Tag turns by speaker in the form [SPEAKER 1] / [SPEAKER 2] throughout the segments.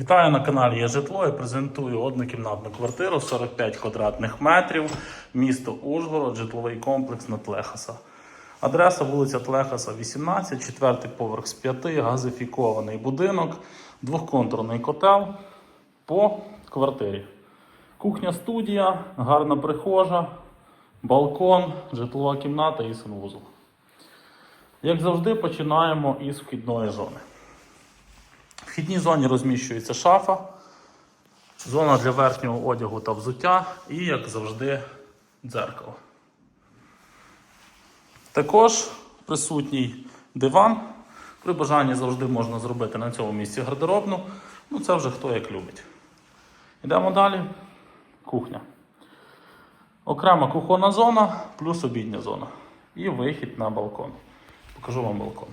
[SPEAKER 1] Вітаю на каналі Є житло. Я презентую однокімнатну квартиру 45 квадратних метрів, місто Ужгород, житловий комплекс на Тлехаса. Адреса вулиця Тлехаса, 18, четвертий поверх з 5, газифікований будинок, двохконтурний котел по квартирі. Кухня студія, гарна прихожа, балкон, житлова кімната і санвузол. Як завжди, починаємо із вхідної зони. Вхідній зоні розміщується шафа, зона для верхнього одягу та взуття і, як завжди, дзеркало. Також присутній диван. При бажанні завжди можна зробити на цьому місці гардеробну. Ну, це вже хто як любить. Йдемо далі. Кухня. Окрема кухонна зона плюс обідня зона. І вихід на балкон. Покажу вам балкон.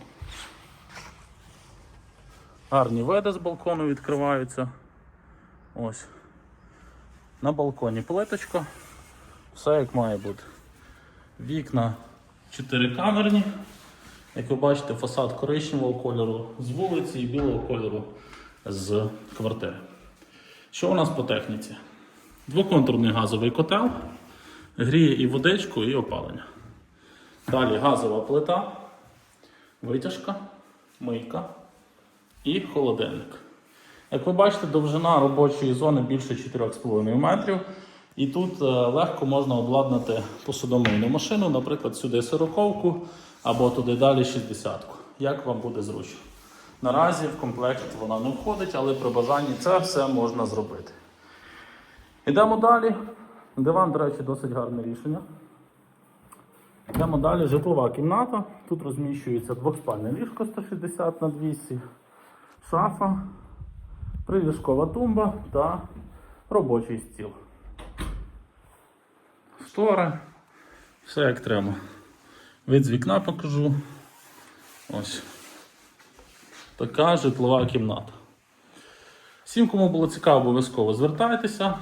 [SPEAKER 1] Гарні види з балкону відкриваються. Ось. На балконі плиточка. Все як має бути. Вікна 4 камерні. Як ви бачите, фасад коричневого кольору з вулиці і білого кольору з квартири. Що у нас по техніці? Двоконтурний газовий котел, гріє і водичку, і опалення. Далі газова плита, витяжка, мийка і холодильник. Як ви бачите, довжина робочої зони більше 4,5 метрів. І тут е, легко можна обладнати посудомийну машину, наприклад, сюди 40 або туди далі 60 Як вам буде зручно. Наразі в комплект вона не входить, але при бажанні це все можна зробити. Йдемо далі. Диван, до речі, досить гарне рішення. Йдемо далі. Житлова кімната. Тут розміщується двохспальне ліжко 160 на 200, шафа, приліжкова тумба та робочий стіл. Штори. Все як треба. Від з вікна покажу. Ось. Така житлова кімната. Всім, кому було цікаво, обов'язково звертайтеся.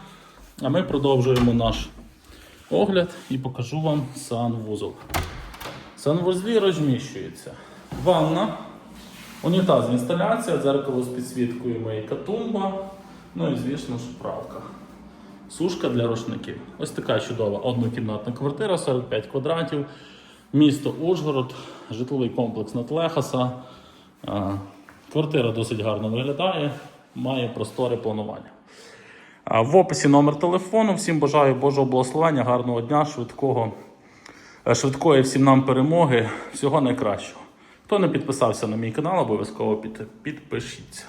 [SPEAKER 1] А ми продовжуємо наш огляд і покажу вам санвузол. Санвузлі розміщується ванна, унітазна інсталяція, дзеркало з підсвіткою мийка тумба, ну і, звісно ж, правка. Сушка для рушників. Ось така чудова однокімнатна квартира, 45 квадратів. Місто Ужгород, житловий комплекс на Тлехаса. А, Квартира досить гарно виглядає, має просторе планування. В описі номер телефону. Всім бажаю Божого благословення, гарного дня, швидкого, е, швидкої всім нам перемоги, всього найкращого. Хто не підписався на мій канал, обов'язково під- підпишіться.